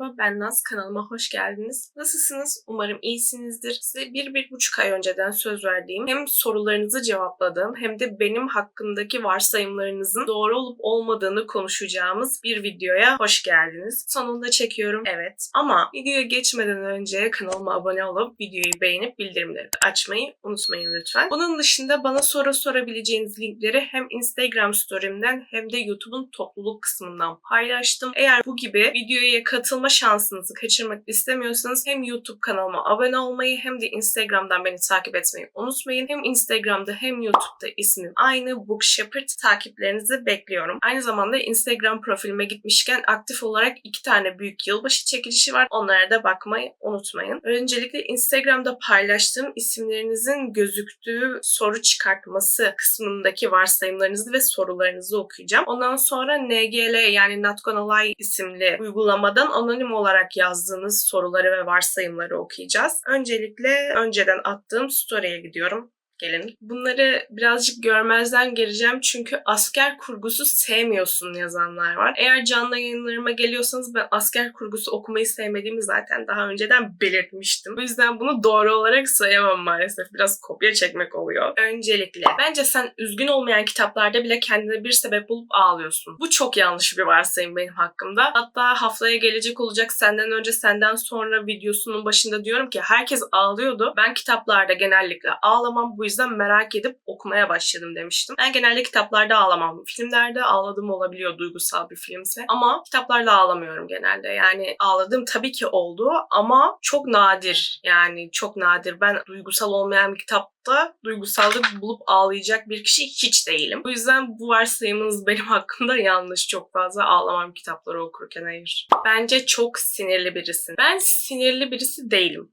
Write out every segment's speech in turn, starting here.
merhaba ben Naz kanalıma hoş geldiniz. Nasılsınız? Umarım iyisinizdir. Size bir, bir buçuk ay önceden söz verdiğim hem sorularınızı cevapladığım hem de benim hakkımdaki varsayımlarınızın doğru olup olmadığını konuşacağımız bir videoya hoş geldiniz. Sonunda çekiyorum evet. Ama videoya geçmeden önce kanalıma abone olup videoyu beğenip bildirimleri açmayı unutmayın lütfen. Bunun dışında bana soru sorabileceğiniz linkleri hem Instagram story'imden hem de YouTube'un topluluk kısmından paylaştım. Eğer bu gibi videoya katılma şansınızı kaçırmak istemiyorsanız hem YouTube kanalıma abone olmayı hem de Instagram'dan beni takip etmeyi unutmayın. Hem Instagram'da hem YouTube'da ismim aynı Book Shepherd takiplerinizi bekliyorum. Aynı zamanda Instagram profilime gitmişken aktif olarak iki tane büyük yılbaşı çekilişi var. Onlara da bakmayı unutmayın. Öncelikle Instagram'da paylaştığım isimlerinizin gözüktüğü soru çıkartması kısmındaki varsayımlarınızı ve sorularınızı okuyacağım. Ondan sonra NGL yani Not Gonna Lie isimli uygulamadan anonim olarak yazdığınız soruları ve varsayımları okuyacağız. Öncelikle önceden attığım story'e gidiyorum gelin. Bunları birazcık görmezden geleceğim çünkü asker kurgusu sevmiyorsun yazanlar var. Eğer canlı yayınlarıma geliyorsanız ben asker kurgusu okumayı sevmediğimi zaten daha önceden belirtmiştim. O yüzden bunu doğru olarak sayamam maalesef. Biraz kopya çekmek oluyor. Öncelikle bence sen üzgün olmayan kitaplarda bile kendine bir sebep bulup ağlıyorsun. Bu çok yanlış bir varsayım benim hakkımda. Hatta haftaya gelecek olacak senden önce senden sonra videosunun başında diyorum ki herkes ağlıyordu. Ben kitaplarda genellikle ağlamam. Bu yüzden merak edip okumaya başladım demiştim. Ben genelde kitaplarda ağlamam. Filmlerde ağladığım olabiliyor duygusal bir filmse. Ama kitaplarda ağlamıyorum genelde. Yani ağladığım tabii ki oldu ama çok nadir. Yani çok nadir. Ben duygusal olmayan bir kitapta duygusallık bulup ağlayacak bir kişi hiç değilim. Bu yüzden bu varsayımınız benim hakkımda yanlış. Çok fazla ağlamam kitapları okurken hayır. Bence çok sinirli birisin. Ben sinirli birisi değilim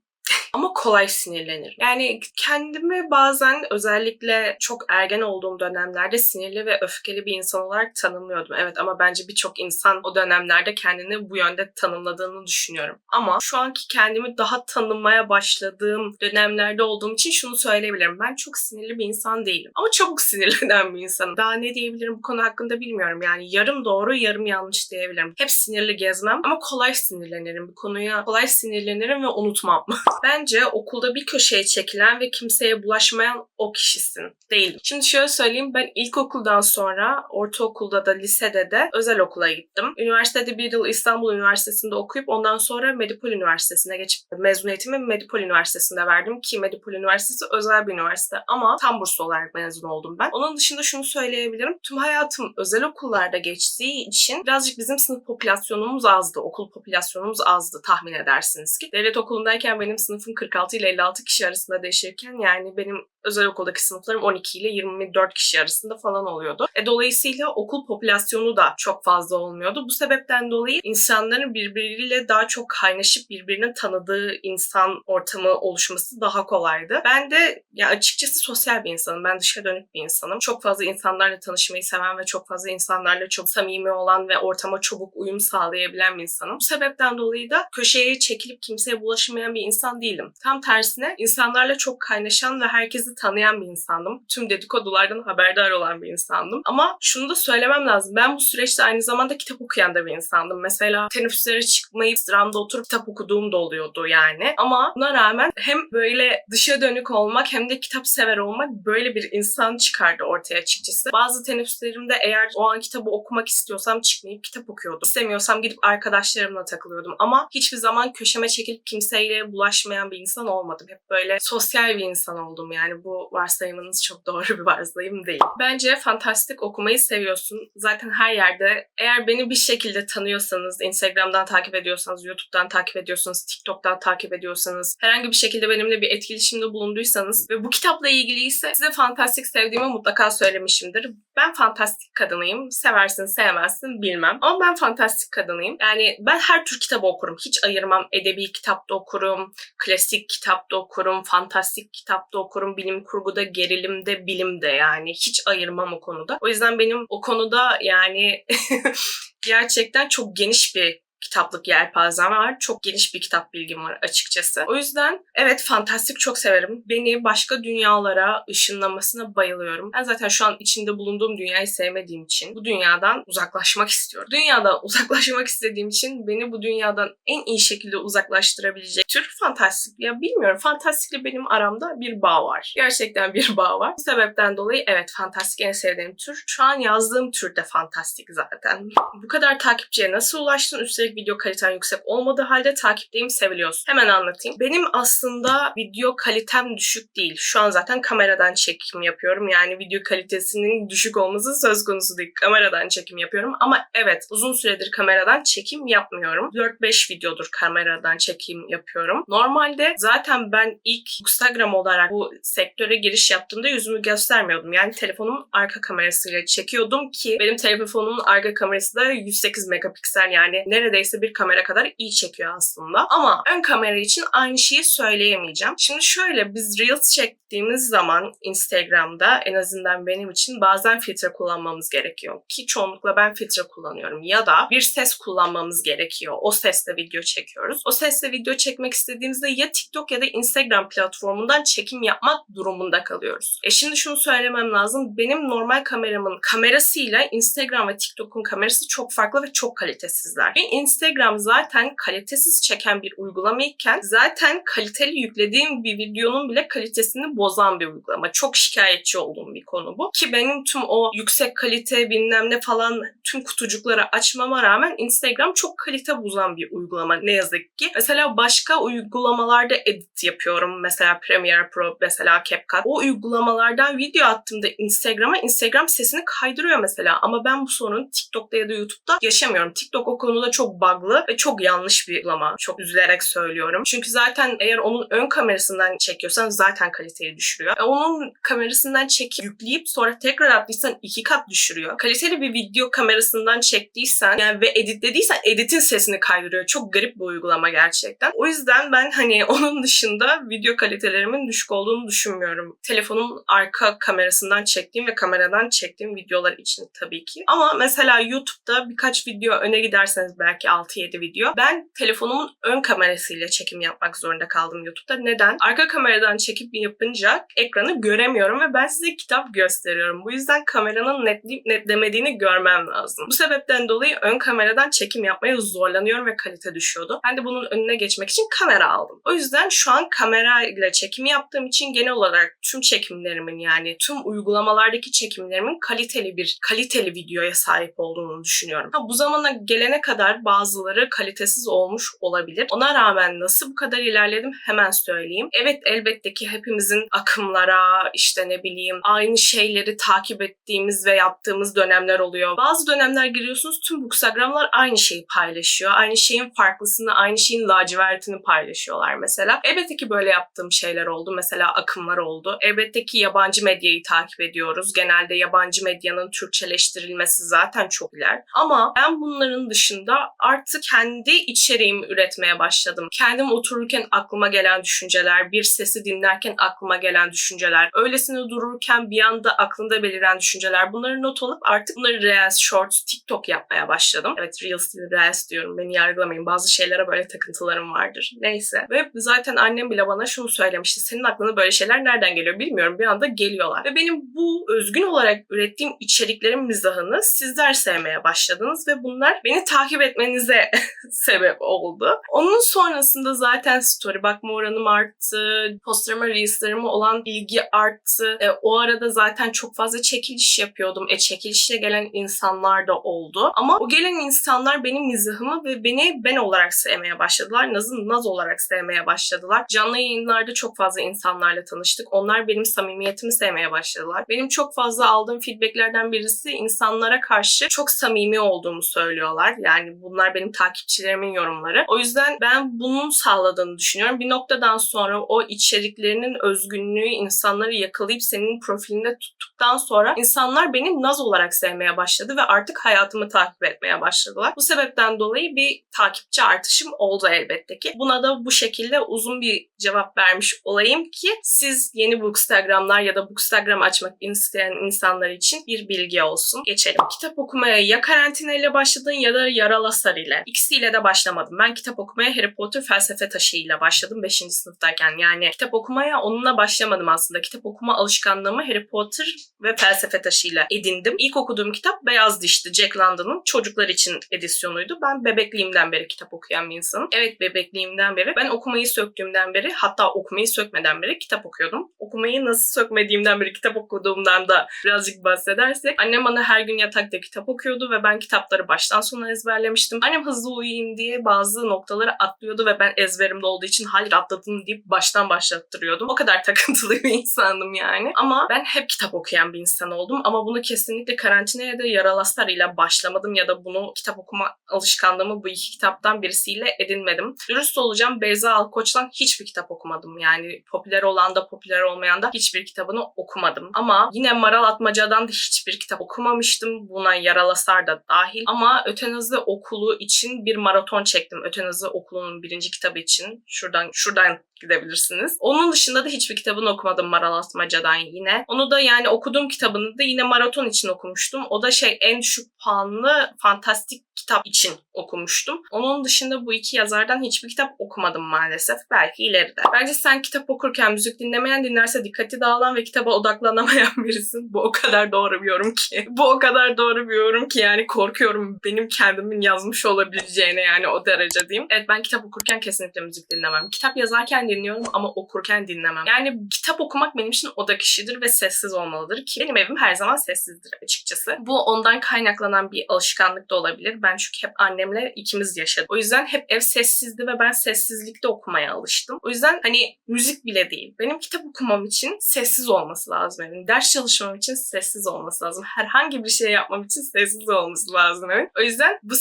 ama kolay sinirlenir. Yani kendimi bazen özellikle çok ergen olduğum dönemlerde sinirli ve öfkeli bir insan olarak tanımlıyordum. Evet ama bence birçok insan o dönemlerde kendini bu yönde tanımladığını düşünüyorum. Ama şu anki kendimi daha tanımaya başladığım dönemlerde olduğum için şunu söyleyebilirim. Ben çok sinirli bir insan değilim. Ama çabuk sinirlenen bir insanım. Daha ne diyebilirim bu konu hakkında bilmiyorum. Yani yarım doğru yarım yanlış diyebilirim. Hep sinirli gezmem ama kolay sinirlenirim. Bu konuya kolay sinirlenirim ve unutmam. Bence okulda bir köşeye çekilen ve kimseye bulaşmayan o kişisin. Değil. Şimdi şöyle söyleyeyim. Ben ilkokuldan sonra ortaokulda da lisede de özel okula gittim. Üniversitede bir yıl İstanbul Üniversitesi'nde okuyup ondan sonra Medipol Üniversitesi'ne geçip mezuniyetimi Medipol Üniversitesi'nde verdim ki Medipol Üniversitesi özel bir üniversite ama tam burslu olarak mezun oldum ben. Onun dışında şunu söyleyebilirim. Tüm hayatım özel okullarda geçtiği için birazcık bizim sınıf popülasyonumuz azdı. Okul popülasyonumuz azdı tahmin edersiniz ki. Devlet okulundayken benim sınıfım 46 ile 56 kişi arasında değişirken yani benim özel okuldaki sınıflarım 12 ile 24 kişi arasında falan oluyordu. E, dolayısıyla okul popülasyonu da çok fazla olmuyordu. Bu sebepten dolayı insanların birbiriyle daha çok kaynaşıp birbirinin tanıdığı insan ortamı oluşması daha kolaydı. Ben de ya açıkçası sosyal bir insanım. Ben dışa dönük bir insanım. Çok fazla insanlarla tanışmayı seven ve çok fazla insanlarla çok samimi olan ve ortama çabuk uyum sağlayabilen bir insanım. Bu sebepten dolayı da köşeye çekilip kimseye bulaşmayan bir insan değilim. Tam tersine insanlarla çok kaynaşan ve herkesi tanıyan bir insandım. Tüm dedikodulardan haberdar olan bir insandım. Ama şunu da söylemem lazım. Ben bu süreçte aynı zamanda kitap okuyan da bir insandım. Mesela teneffüslere çıkmayıp sıramda oturup kitap okuduğum da oluyordu yani. Ama buna rağmen hem böyle dışa dönük olmak hem de kitap sever olmak böyle bir insan çıkardı ortaya açıkçası. Bazı teneffüslerimde eğer o an kitabı okumak istiyorsam çıkmayıp kitap okuyordum. İstemiyorsam gidip arkadaşlarımla takılıyordum. Ama hiçbir zaman köşeme çekilip kimseyle bulaşmayan bir insan olmadım. Hep böyle sosyal bir insan oldum yani. Bu varsayımınız çok doğru bir varsayım değil. Bence fantastik okumayı seviyorsun. Zaten her yerde eğer beni bir şekilde tanıyorsanız, Instagram'dan takip ediyorsanız, YouTube'dan takip ediyorsanız, TikTok'tan takip ediyorsanız, herhangi bir şekilde benimle bir etkileşimde bulunduysanız ve bu kitapla ilgiliyse size fantastik sevdiğimi mutlaka söylemişimdir. Ben fantastik kadınıyım. Seversin, sevmezsin bilmem. Ama ben fantastik kadınıyım. Yani ben her tür kitabı okurum. Hiç ayırmam. Edebi kitap da okurum, klasik kitap da okurum, fantastik kitap da okurum, bilim kurguda, gerilimde, bilimde yani. Hiç ayırmam o konuda. O yüzden benim o konuda yani gerçekten çok geniş bir kitaplık yelpazem var. Çok geniş bir kitap bilgim var açıkçası. O yüzden evet fantastik çok severim. Beni başka dünyalara ışınlamasına bayılıyorum. Ben zaten şu an içinde bulunduğum dünyayı sevmediğim için bu dünyadan uzaklaşmak istiyorum. Dünyadan uzaklaşmak istediğim için beni bu dünyadan en iyi şekilde uzaklaştırabilecek tür fantastik. Ya bilmiyorum fantastikle benim aramda bir bağ var. Gerçekten bir bağ var. Bu sebepten dolayı evet fantastik en sevdiğim tür. Şu an yazdığım tür de fantastik zaten. Bu kadar takipçiye nasıl ulaştın? Üstelik video kaliten yüksek olmadığı halde takipteyim seviliyorsun. Hemen anlatayım. Benim aslında video kalitem düşük değil. Şu an zaten kameradan çekim yapıyorum. Yani video kalitesinin düşük olması söz konusu değil. Kameradan çekim yapıyorum. Ama evet uzun süredir kameradan çekim yapmıyorum. 4-5 videodur kameradan çekim yapıyorum. Normalde zaten ben ilk Instagram olarak bu sektöre giriş yaptığımda yüzümü göstermiyordum. Yani telefonumun arka kamerasıyla çekiyordum ki benim telefonumun arka kamerası da 108 megapiksel yani neredeyse bir kamera kadar iyi çekiyor aslında. Ama ön kamera için aynı şeyi söyleyemeyeceğim. Şimdi şöyle biz Reels çektiğimiz zaman Instagram'da en azından benim için bazen filtre kullanmamız gerekiyor. Ki çoğunlukla ben filtre kullanıyorum. Ya da bir ses kullanmamız gerekiyor. O sesle video çekiyoruz. O sesle video çekmek istediğimizde ya TikTok ya da Instagram platformundan çekim yapmak durumunda kalıyoruz. E şimdi şunu söylemem lazım. Benim normal kameramın kamerasıyla Instagram ve TikTok'un kamerası çok farklı ve çok kalitesizler. Ve Instagram zaten kalitesiz çeken bir uygulamayken zaten kaliteli yüklediğim bir videonun bile kalitesini bozan bir uygulama. Çok şikayetçi olduğum bir konu bu. Ki benim tüm o yüksek kalite bilmem ne falan tüm kutucukları açmama rağmen Instagram çok kalite bozan bir uygulama ne yazık ki. Mesela başka uygulamalarda edit yapıyorum. Mesela Premiere Pro, mesela CapCut. O uygulamalardan video attığımda Instagram'a Instagram sesini kaydırıyor mesela. Ama ben bu sorunu TikTok'ta ya da YouTube'da yaşamıyorum. TikTok o konuda çok bug'lı ve çok yanlış bir uygulama. Çok üzülerek söylüyorum. Çünkü zaten eğer onun ön kamerasından çekiyorsan zaten kaliteyi düşürüyor. E onun kamerasından çekip yükleyip sonra tekrar attıysan iki kat düşürüyor. Kaliteli bir video kamerasından çektiysen yani ve editlediysen editin sesini kaydırıyor. Çok garip bir uygulama gerçekten. O yüzden ben hani onun dışında video kalitelerimin düşük olduğunu düşünmüyorum. Telefonun arka kamerasından çektiğim ve kameradan çektiğim videolar için tabii ki. Ama mesela YouTube'da birkaç video öne giderseniz belki 6-7 video. Ben telefonumun ön kamerasıyla çekim yapmak zorunda kaldım YouTube'da. Neden? Arka kameradan çekip yapınca ekranı göremiyorum ve ben size kitap gösteriyorum. Bu yüzden kameranın netleyip netlemediğini görmem lazım. Bu sebepten dolayı ön kameradan çekim yapmaya zorlanıyorum ve kalite düşüyordu. Ben de bunun önüne geçmek için kamera aldım. O yüzden şu an kamera ile çekim yaptığım için genel olarak tüm çekimlerimin yani tüm uygulamalardaki çekimlerimin kaliteli bir kaliteli videoya sahip olduğunu düşünüyorum. Ha, bu zamana gelene kadar bazıları kalitesiz olmuş olabilir. Ona rağmen nasıl bu kadar ilerledim hemen söyleyeyim. Evet elbette ki hepimizin akımlara işte ne bileyim aynı şeyleri takip ettiğimiz ve yaptığımız dönemler oluyor. Bazı dönemler giriyorsunuz tüm Instagramlar aynı şeyi paylaşıyor. Aynı şeyin farklısını, aynı şeyin lacivertini paylaşıyorlar mesela. Elbette ki böyle yaptığım şeyler oldu. Mesela akımlar oldu. Elbette ki yabancı medyayı takip ediyoruz. Genelde yabancı medyanın Türkçeleştirilmesi zaten çok iler. Ama ben bunların dışında artık kendi içeriğimi üretmeye başladım. Kendim otururken aklıma gelen düşünceler, bir sesi dinlerken aklıma gelen düşünceler, öylesine dururken bir anda aklında beliren düşünceler. Bunları not alıp artık bunları Reels, Shorts, TikTok yapmaya başladım. Evet Reels değil Reels diyorum. Beni yargılamayın. Bazı şeylere böyle takıntılarım vardır. Neyse. Ve zaten annem bile bana şunu söylemişti. Senin aklına böyle şeyler nereden geliyor bilmiyorum. Bir anda geliyorlar. Ve benim bu özgün olarak ürettiğim içeriklerin mizahını sizler sevmeye başladınız ve bunlar beni takip etmenize sebep oldu. Onun sonrasında zaten story bakma oranım arttı. Posterime, reelslerime olan ilgi arttı. E, o arada zaten çok fazla çekiliş yapıyordum. E çekilişle gelen insanlar da oldu. Ama o gelen insanlar benim mizahımı ve beni ben olarak sevmeye başladılar. Naz'ı Naz olarak sevmeye başladılar. Canlı yayınlarda çok fazla insanlarla tanıştık. Onlar benim samimiyetimi sevmeye başladılar. Benim çok fazla aldığım feedbacklerden birisi insanlara karşı çok samimi olduğumu söylüyorlar. Yani bunlar benim takipçilerimin yorumları. O yüzden ben bunun sağladığını düşünüyorum. Bir noktadan sonra o içeriklerinin özgünlüğü insanları yakalayıp senin profilinde tuttuktan sonra insanlar beni Naz olarak sevmeye başladı ve artık hayatımı takip etmeye başladılar. Bu sebepten dolayı bir takipçi artışım oldu elbette ki. Buna da bu şekilde uzun bir cevap vermiş olayım ki siz yeni Bookstagram'lar ya da Bookstagram açmak isteyen insanlar için bir bilgi olsun. Geçelim. Kitap okumaya ya karantina ile başladın ya da yarala ile. İkisiyle de başlamadım. Ben kitap okumaya Harry Potter felsefe taşıyla başladım 5. sınıftayken. Yani kitap okumaya onunla başlamadım aslında. Kitap okuma alışkanlığımı Harry Potter ve felsefe taşıyla edindim. İlk okuduğum kitap Beyaz Dişti. Jack London'ın çocuklar için edisyonuydu. Ben bebekliğimden beri kitap okuyan bir insanım. Evet bebekliğimden beri. Ben okumayı söktüğümden beri hatta okumayı sökmeden beri kitap okuyordum. Okumayı nasıl sökmediğimden beri kitap okuduğumdan da birazcık bahsedersek. Annem bana her gün yatakta kitap okuyordu ve ben kitapları baştan sona ezberlemiştim. Annem hızlı uyuyayım diye bazı noktaları atlıyordu ve ben ezberimde olduğu için hayır atladın deyip baştan başlattırıyordum. O kadar takıntılı bir insandım yani. Ama ben hep kitap okuyan bir insan oldum ama bunu kesinlikle karantinaya da Yaralastar ile başlamadım ya da bunu kitap okuma alışkanlığımı bu iki kitaptan birisiyle edinmedim. Dürüst olacağım Beyza Alkoç'tan hiçbir kitap okumadım. Yani popüler olan da popüler olmayan da hiçbir kitabını okumadım. Ama yine Maral Atmaca'dan da hiçbir kitap okumamıştım. Buna Yaralasar da dahil. Ama Ötenazi Okulu için bir maraton çektim. Ötenazi Okulu'nun birinci kitabı için. Şuradan şuradan gidebilirsiniz. Onun dışında da hiçbir kitabını okumadım Maral Atmaca'dan yine. Onu da yani okuduğum kitabını da yine maraton için okumuştum. O da şey en düşük puanlı fantastik kitap için okumuştum. Onun dışında bu iki yazardan hiçbir kitap okumadım maalesef. Belki ileride. Bence sen kitap okurken müzik dinlemeyen dinlerse dikkati dağılan ve kitaba odaklanamayan birisin. Bu o kadar doğru bir yorum ki. Bu o kadar doğru bir yorum ki yani korkuyorum benim kendimin yazmış olabileceğine yani o derece diyeyim. Evet ben kitap okurken kesinlikle müzik dinlemem. Kitap yazarken dinliyorum ama okurken dinlemem. Yani kitap okumak benim için odak işidir ve sessiz olmalıdır ki benim evim her zaman sessizdir açıkçası. Bu ondan kaynaklanan bir alışkanlık da olabilir. Ben çünkü hep annemle ikimiz yaşadık. O yüzden hep ev sessizdi ve ben sessizlikte okumaya alıştım. O yüzden hani müzik bile değil. Benim kitap okumam için sessiz olması lazım evin. Ders çalışmam için sessiz olması lazım. Herhangi bir şey yapmam için sessiz olması lazım evin. O yüzden bu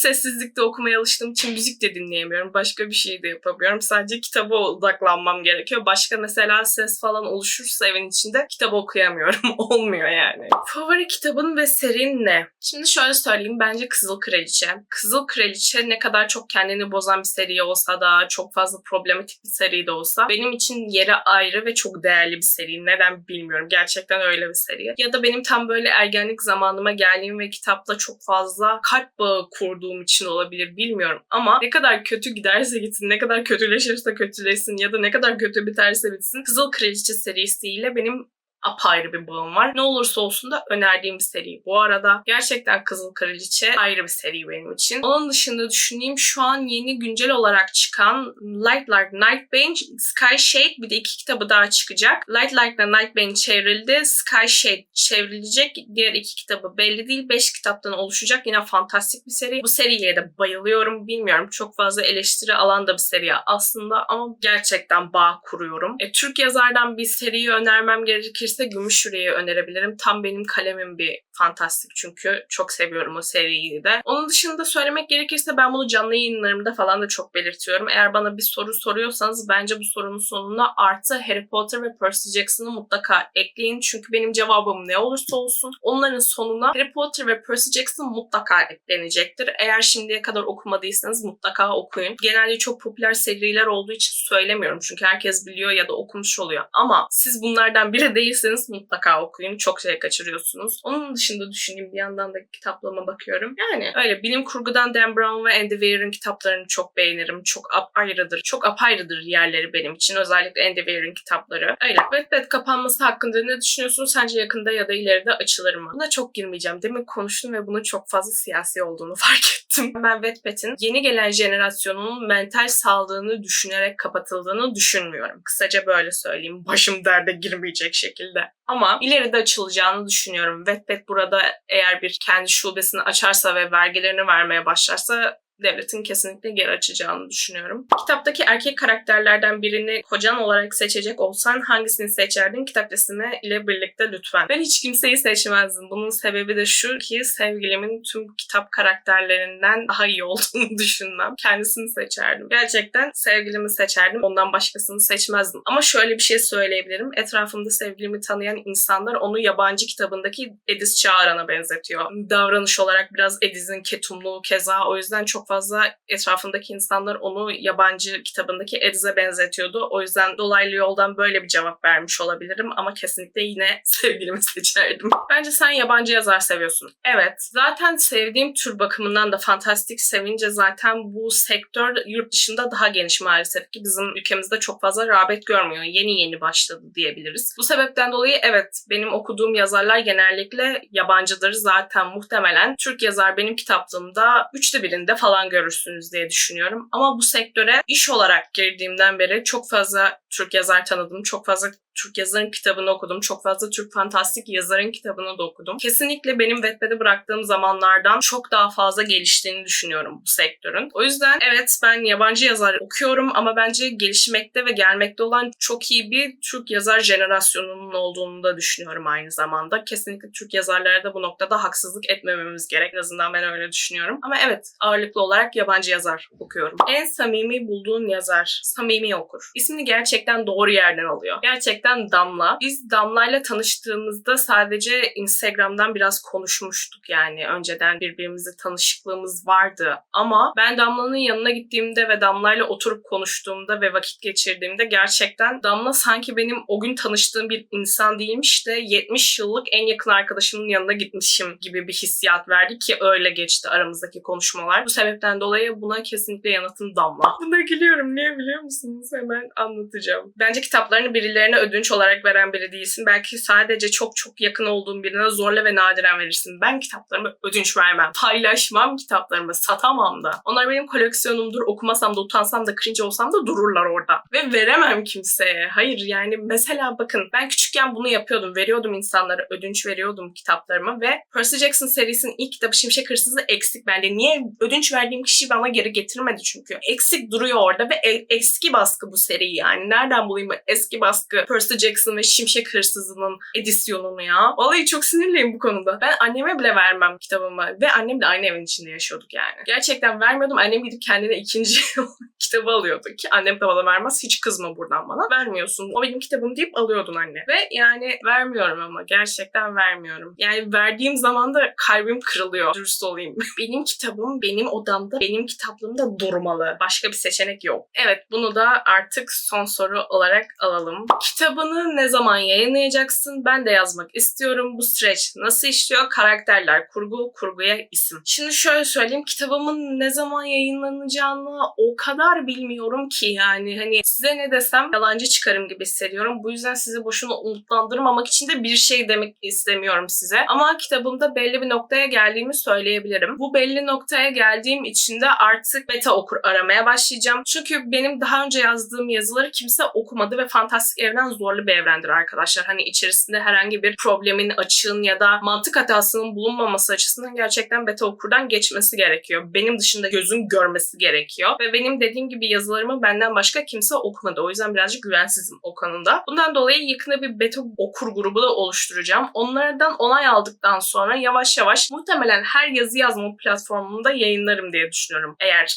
sessizlikte okumaya alıştığım için müzik de dinleyemiyorum. Başka bir şey de yapamıyorum. Sadece kitaba odaklanmam gerekiyor. Başka mesela ses falan oluşursa evin içinde kitap okuyamıyorum. Olmuyor yani. Favori kitabın ve serin ne? Şimdi şöyle söyleyeyim. Bence Kızıl Kraliçe. Kızıl Kraliçe ne kadar çok kendini bozan bir seri olsa da, çok fazla problematik bir seri de olsa benim için yeri ayrı ve çok değerli bir seri. Neden bilmiyorum. Gerçekten öyle bir seri. Ya da benim tam böyle ergenlik zamanıma geldiğim ve kitapla çok fazla kalp bağı kurduğum için olabilir bilmiyorum. Ama ne kadar kötü giderse gitsin, ne kadar kötüleşirse kötüleşsin ya da ne kadar kötü biterse bitsin Kızıl Kraliçe serisiyle benim apayrı bir bağım var. Ne olursa olsun da önerdiğim bir seri. Bu arada gerçekten Kızıl Kraliçe ayrı bir seri benim için. Onun dışında düşüneyim şu an yeni güncel olarak çıkan Light Like Nightbane, Sky Shade bir de iki kitabı daha çıkacak. Light Like ile Nightbane çevrildi. Sky Shade çevrilecek. Diğer iki kitabı belli değil. Beş kitaptan oluşacak. Yine fantastik bir seri. Bu seriye de bayılıyorum. Bilmiyorum çok fazla eleştiri alan da bir seri aslında ama gerçekten bağ kuruyorum. E, Türk yazardan bir seriyi önermem gerekir gerekirse Gümüş Yüreği önerebilirim. Tam benim kalemim bir fantastik çünkü çok seviyorum o seriyi de. Onun dışında söylemek gerekirse ben bunu canlı yayınlarımda falan da çok belirtiyorum. Eğer bana bir soru soruyorsanız bence bu sorunun sonuna artı Harry Potter ve Percy Jackson'ı mutlaka ekleyin. Çünkü benim cevabım ne olursa olsun onların sonuna Harry Potter ve Percy Jackson mutlaka eklenecektir. Eğer şimdiye kadar okumadıysanız mutlaka okuyun. Genelde çok popüler seriler olduğu için söylemiyorum. Çünkü herkes biliyor ya da okumuş oluyor. Ama siz bunlardan biri değilseniz mutlaka okuyun. Çok şey kaçırıyorsunuz. Onun dışında düşüneyim bir yandan da kitaplama bakıyorum. Yani öyle bilim kurgudan Dan Brown ve Andy Weir'in kitaplarını çok beğenirim. Çok apayrıdır. Çok apayrıdır yerleri benim için. Özellikle Andy Weir'in kitapları. Öyle. Wattpad kapanması hakkında ne düşünüyorsunuz? Sence yakında ya da ileride açılır mı? Buna çok girmeyeceğim. Demin konuştum ve bunun çok fazla siyasi olduğunu fark ettim. Ben Wattpad'in yeni gelen jenerasyonun mental sağlığını düşünerek kapatıldığını düşünmüyorum. Kısaca böyle söyleyeyim. Başım derde girmeyecek şekilde. Ama ileride açılacağını düşünüyorum. Wattpad burada eğer bir kendi şubesini açarsa ve vergilerini vermeye başlarsa devletin kesinlikle geri açacağını düşünüyorum. Kitaptaki erkek karakterlerden birini kocan olarak seçecek olsan hangisini seçerdin? Kitap listeme ile birlikte lütfen. Ben hiç kimseyi seçmezdim. Bunun sebebi de şu ki sevgilimin tüm kitap karakterlerinden daha iyi olduğunu düşünmem. Kendisini seçerdim. Gerçekten sevgilimi seçerdim. Ondan başkasını seçmezdim. Ama şöyle bir şey söyleyebilirim. Etrafımda sevgilimi tanıyan insanlar onu yabancı kitabındaki Edis Çağaran'a benzetiyor. Davranış olarak biraz Edis'in ketumluğu keza o yüzden çok fazla etrafındaki insanlar onu yabancı kitabındaki Ediz'e benzetiyordu. O yüzden dolaylı yoldan böyle bir cevap vermiş olabilirim ama kesinlikle yine sevgilimi seçerdim. Bence sen yabancı yazar seviyorsun. Evet. Zaten sevdiğim tür bakımından da fantastik sevince zaten bu sektör yurt dışında daha geniş maalesef ki bizim ülkemizde çok fazla rağbet görmüyor. Yeni yeni başladı diyebiliriz. Bu sebepten dolayı evet benim okuduğum yazarlar genellikle yabancıdır. Zaten muhtemelen Türk yazar benim kitaplığımda üçte birinde falan görürsünüz diye düşünüyorum. Ama bu sektöre iş olarak girdiğimden beri çok fazla Türk yazar tanıdım. Çok fazla Türk yazarın kitabını okudum. Çok fazla Türk fantastik yazarın kitabını da okudum. Kesinlikle benim Wattpad'i bıraktığım zamanlardan çok daha fazla geliştiğini düşünüyorum bu sektörün. O yüzden evet ben yabancı yazar okuyorum ama bence gelişmekte ve gelmekte olan çok iyi bir Türk yazar jenerasyonunun olduğunu da düşünüyorum aynı zamanda. Kesinlikle Türk yazarlara da bu noktada haksızlık etmememiz gerek. En azından ben öyle düşünüyorum. Ama evet ağırlıklı olarak yabancı yazar okuyorum. En samimi bulduğun yazar samimi okur. İsmini gerçekten doğru yerden alıyor. Gerçekten Damla. Biz Damla'yla tanıştığımızda sadece Instagram'dan biraz konuşmuştuk yani. Önceden birbirimizle tanışıklığımız vardı. Ama ben Damla'nın yanına gittiğimde ve Damla'yla oturup konuştuğumda ve vakit geçirdiğimde gerçekten Damla sanki benim o gün tanıştığım bir insan değilmiş de 70 yıllık en yakın arkadaşımın yanına gitmişim gibi bir hissiyat verdi ki öyle geçti aramızdaki konuşmalar. Bu sebepten dolayı buna kesinlikle yanıtım Damla. Buna gülüyorum. Niye biliyor musunuz? Hemen anlatacağım. Bence kitaplarını birilerine ödünç olarak veren biri değilsin. Belki sadece çok çok yakın olduğun birine zorla ve nadiren verirsin. Ben kitaplarımı ödünç vermem. Paylaşmam kitaplarımı. Satamam da. Onlar benim koleksiyonumdur. Okumasam da utansam da cringe olsam da dururlar orada. Ve veremem kimseye. Hayır yani mesela bakın ben küçükken bunu yapıyordum. Veriyordum insanlara. Ödünç veriyordum kitaplarımı ve Percy Jackson serisinin ilk kitabı Şimşek Hırsızı eksik bende. Niye ödünç verdiğim kişi bana geri getirmedi çünkü. Eksik duruyor orada ve e- eski baskı bu seri yani. Nereden bulayım bu eski baskı Percy Jackson ve Şimşek Hırsızı'nın edisyonunu ya. Vallahi çok sinirliyim bu konuda. Ben anneme bile vermem kitabımı ve annem de aynı evin içinde yaşıyorduk yani. Gerçekten vermiyordum. Annem gidip kendine ikinci kitabı alıyordu ki annem de bana vermez. Hiç kızma buradan bana. Vermiyorsun. O benim kitabım deyip alıyordun anne. Ve yani vermiyorum ama gerçekten vermiyorum. Yani verdiğim zaman da kalbim kırılıyor. Dürüst olayım. benim kitabım benim odamda, benim kitaplığımda durmalı. Başka bir seçenek yok. Evet bunu da artık son soru olarak alalım. Kitabını ne zaman yayınlayacaksın? Ben de yazmak istiyorum. Bu süreç nasıl işliyor? Karakterler, kurgu, kurguya isim. Şimdi şöyle söyleyeyim. Kitabımın ne zaman yayınlanacağını o kadar bilmiyorum ki yani hani size ne desem yalancı çıkarım gibi hissediyorum. Bu yüzden sizi boşuna umutlandırmamak için de bir şey demek istemiyorum size. Ama kitabımda belli bir noktaya geldiğimi söyleyebilirim. Bu belli noktaya geldiğim için de artık beta okur aramaya başlayacağım. Çünkü benim daha önce yazdığım yazıları kimse okumadı ve fantastik evren zorlu bir evrendir arkadaşlar. Hani içerisinde herhangi bir problemin, açığın ya da mantık hatasının bulunmaması açısından gerçekten beta okurdan geçmesi gerekiyor. Benim dışında gözün görmesi gerekiyor. Ve benim dediğim gibi yazılarımı benden başka kimse okumadı. O yüzden birazcık güvensizim o konuda. Bundan dolayı yakında bir beta okur grubu da oluşturacağım. Onlardan onay aldıktan sonra yavaş yavaş muhtemelen her yazı yazma platformunda yayınlarım diye düşünüyorum. Eğer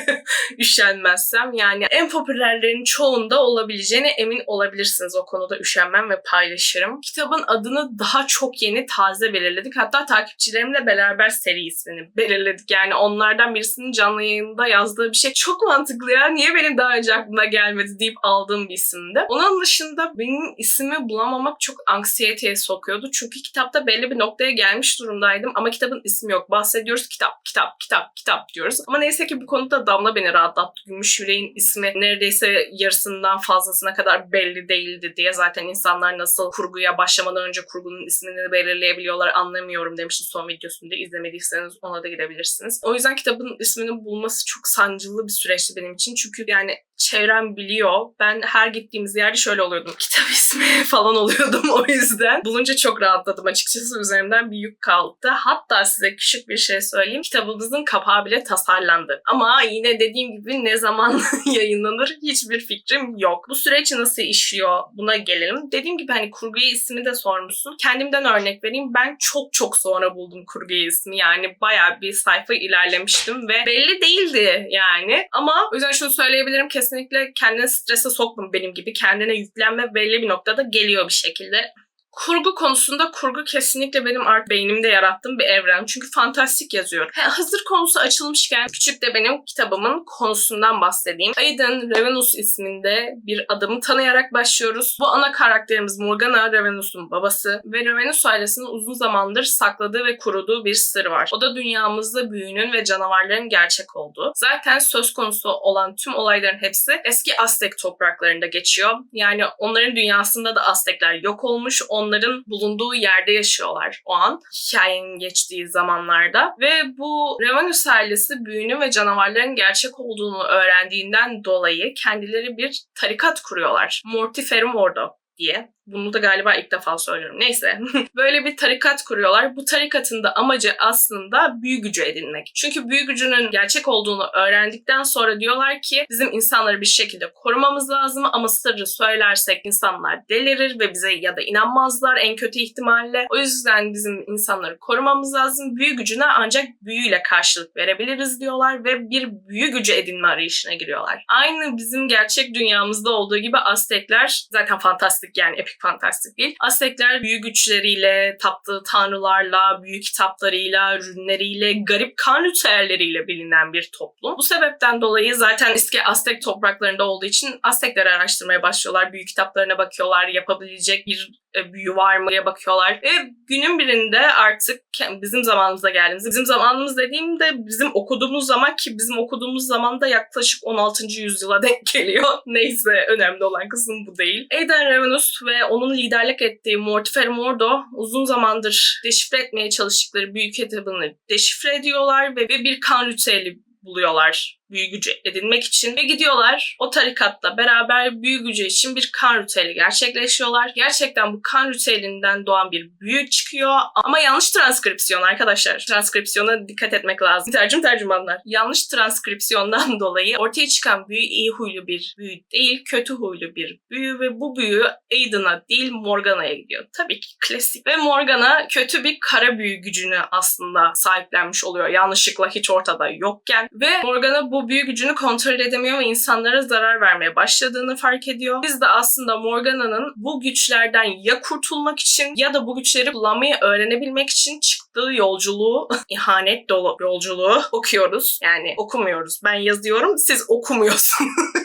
üşenmezsem. Yani en popülerlerin çoğunda olabileceğine emin olabilirsiniz. O konuda üşenmem ve paylaşırım. Kitabın adını daha çok yeni taze belirledik. Hatta takipçilerimle beraber seri ismini belirledik. Yani onlardan birisinin canlı yayında yazdığı bir şey çok mantıklı ya. Niye benim daha önce aklıma gelmedi deyip aldığım bir isimdi. Onun dışında benim ismimi bulamamak çok anksiyeteye sokuyordu. Çünkü kitapta belli bir noktaya gelmiş durumdaydım ama kitabın ismi yok. Bahsediyoruz kitap, kitap, kitap, kitap diyoruz. Ama neyse ki bu konuda Damla beni rahatlattı. Gümüş Yüreğin ismi neredeyse yarısından fazlasına kadar belli değildi diye zaten insanlar nasıl kurguya başlamadan önce kurgunun ismini belirleyebiliyorlar anlamıyorum demiştim son videosunda. İzlemediyseniz ona da gidebilirsiniz. O yüzden kitabın ismini bulması çok sancılı bir süreçti benim için. Çünkü yani çevrem biliyor. Ben her gittiğimiz yerde şöyle oluyordum. Kitap ismi falan oluyordum o yüzden. Bulunca çok rahatladım açıkçası. Üzerimden bir yük kalktı. Hatta size küçük bir şey söyleyeyim. Kitabınızın kapağı bile tasarlandı. Ama yine dediğim gibi ne zaman yayınlanır hiçbir fikrim yok. Bu süreç nasıl işliyor buna gelelim. Dediğim gibi hani kurguya ismi de sormuşsun. Kendimden örnek vereyim. Ben çok çok sonra buldum kurguya ismi. Yani bayağı bir sayfa ilerlemiştim ve belli değildi yani. Ama o yüzden şunu söyleyebilirim kesinlikle kendini strese sokma benim gibi. Kendine yüklenme belli bir noktada geliyor bir şekilde. Kurgu konusunda kurgu kesinlikle benim art beynimde yarattığım bir evren. Çünkü fantastik yazıyor. He, hazır konusu açılmışken küçük de benim kitabımın konusundan bahsedeyim. Aiden Revenus isminde bir adamı tanıyarak başlıyoruz. Bu ana karakterimiz Morgana, Revenus'un babası ve Revenus ailesinin uzun zamandır sakladığı ve kuruduğu bir sır var. O da dünyamızda büyünün ve canavarların gerçek olduğu. Zaten söz konusu olan tüm olayların hepsi eski Aztek topraklarında geçiyor. Yani onların dünyasında da Aztekler yok olmuş. Onların bulunduğu yerde yaşıyorlar o an. Hikayenin geçtiği zamanlarda. Ve bu Revanus ailesi büyünün ve canavarların gerçek olduğunu öğrendiğinden dolayı kendileri bir tarikat kuruyorlar. Mortiferum Ordo diye. Bunu da galiba ilk defa söylüyorum. Neyse. Böyle bir tarikat kuruyorlar. Bu tarikatın da amacı aslında büyü gücü edinmek. Çünkü büyü gücünün gerçek olduğunu öğrendikten sonra diyorlar ki bizim insanları bir şekilde korumamız lazım ama sırrı söylersek insanlar delirir ve bize ya da inanmazlar en kötü ihtimalle. O yüzden bizim insanları korumamız lazım. Büyü gücüne ancak büyüyle karşılık verebiliriz diyorlar ve bir büyü gücü edinme arayışına giriyorlar. Aynı bizim gerçek dünyamızda olduğu gibi Aztekler zaten fantastik yani epik fantastik değil. Aztekler büyü güçleriyle, taptığı tanrılarla, büyü kitaplarıyla, rünleriyle, garip kan ritüelleriyle bilinen bir toplum. Bu sebepten dolayı zaten eski Aztek topraklarında olduğu için Aztekleri araştırmaya başlıyorlar. Büyü kitaplarına bakıyorlar, yapabilecek bir e, büyü var mı diye bakıyorlar. Ve günün birinde artık bizim zamanımıza geldiğimizde, bizim zamanımız dediğimde bizim okuduğumuz zaman ki bizim okuduğumuz zaman da yaklaşık 16. yüzyıla denk geliyor. Neyse önemli olan kısım bu değil. Aiden Revenus ve onun liderlik ettiği Mortifer Mordo uzun zamandır deşifre etmeye çalıştıkları büyük kitabını deşifre ediyorlar ve bir kan ritüeli buluyorlar büyü gücü edinmek için ve gidiyorlar o tarikatla beraber büyü gücü için bir kan ritüeli gerçekleşiyorlar. Gerçekten bu kan ritüelinden doğan bir büyü çıkıyor ama yanlış transkripsiyon arkadaşlar. Transkripsiyona dikkat etmek lazım. Tercüm tercümanlar. Yanlış transkripsiyondan dolayı ortaya çıkan büyü iyi huylu bir büyü değil, kötü huylu bir büyü ve bu büyü Aiden'a değil Morgana'ya gidiyor. Tabii ki klasik. Ve Morgana kötü bir kara büyü gücünü aslında sahiplenmiş oluyor. Yanlışlıkla hiç ortada yokken. Ve Morgana bu büyü gücünü kontrol edemiyor ve insanlara zarar vermeye başladığını fark ediyor. Biz de aslında Morgana'nın bu güçlerden ya kurtulmak için ya da bu güçleri kullanmayı öğrenebilmek için çıktığı yolculuğu, ihanet dolu yolculuğu okuyoruz. Yani okumuyoruz. Ben yazıyorum, siz okumuyorsunuz.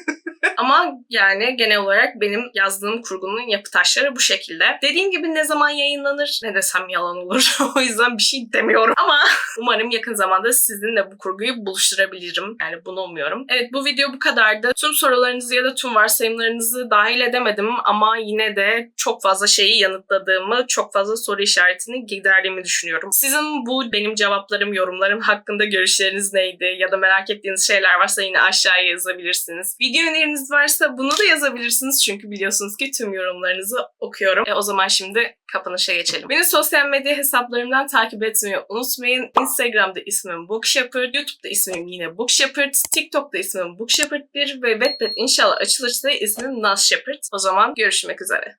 Ama yani genel olarak benim yazdığım kurgunun yapı taşları bu şekilde. Dediğim gibi ne zaman yayınlanır ne desem yalan olur. o yüzden bir şey demiyorum. Ama umarım yakın zamanda sizinle bu kurguyu buluşturabilirim. Yani bunu umuyorum. Evet bu video bu kadardı. Tüm sorularınızı ya da tüm varsayımlarınızı dahil edemedim ama yine de çok fazla şeyi yanıtladığımı, çok fazla soru işaretini giderdiğimi düşünüyorum. Sizin bu benim cevaplarım, yorumlarım hakkında görüşleriniz neydi? Ya da merak ettiğiniz şeyler varsa yine aşağıya yazabilirsiniz. Video öneriniz varsa bunu da yazabilirsiniz çünkü biliyorsunuz ki tüm yorumlarınızı okuyorum. E, o zaman şimdi kapanışa geçelim. Beni sosyal medya hesaplarımdan takip etmeyi unutmayın. Instagram'da ismim Book Shepherd, YouTube'da ismim yine Book Shepherd, TikTok'ta ismim Book Shepherd 1 ve Wattpad inşallah açılırsa ismim Naz Shepherd. O zaman görüşmek üzere.